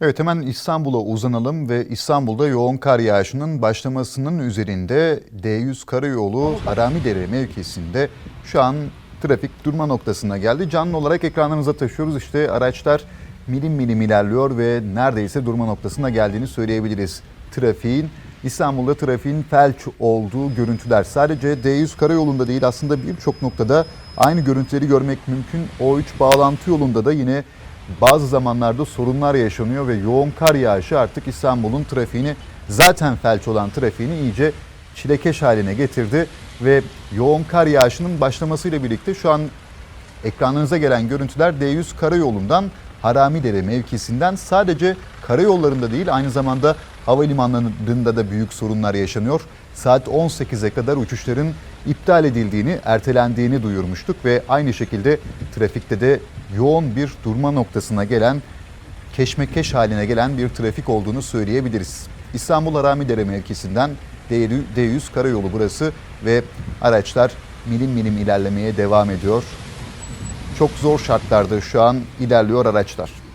Evet hemen İstanbul'a uzanalım ve İstanbul'da yoğun kar yağışının başlamasının üzerinde D100 karayolu Haramidere mevkisinde şu an trafik durma noktasına geldi. Canlı olarak ekranlarınıza taşıyoruz. İşte araçlar milim milim ilerliyor ve neredeyse durma noktasına geldiğini söyleyebiliriz. Trafiğin İstanbul'da trafiğin felç olduğu görüntüler. Sadece D100 karayolunda değil aslında birçok noktada aynı görüntüleri görmek mümkün. O3 bağlantı yolunda da yine bazı zamanlarda sorunlar yaşanıyor ve yoğun kar yağışı artık İstanbul'un trafiğini zaten felç olan trafiğini iyice çilekeş haline getirdi. Ve yoğun kar yağışının başlamasıyla birlikte şu an ekranlarınıza gelen görüntüler D100 karayolundan Haramidere mevkisinden. Sadece karayollarında değil aynı zamanda havalimanlarında da büyük sorunlar yaşanıyor. Saat 18'e kadar uçuşların iptal edildiğini, ertelendiğini duyurmuştuk ve aynı şekilde trafikte de yoğun bir durma noktasına gelen, keşmekeş haline gelen bir trafik olduğunu söyleyebiliriz. İstanbul Haramidere mevkisinden D100 karayolu burası ve araçlar milim milim ilerlemeye devam ediyor. Çok zor şartlarda şu an ilerliyor araçlar.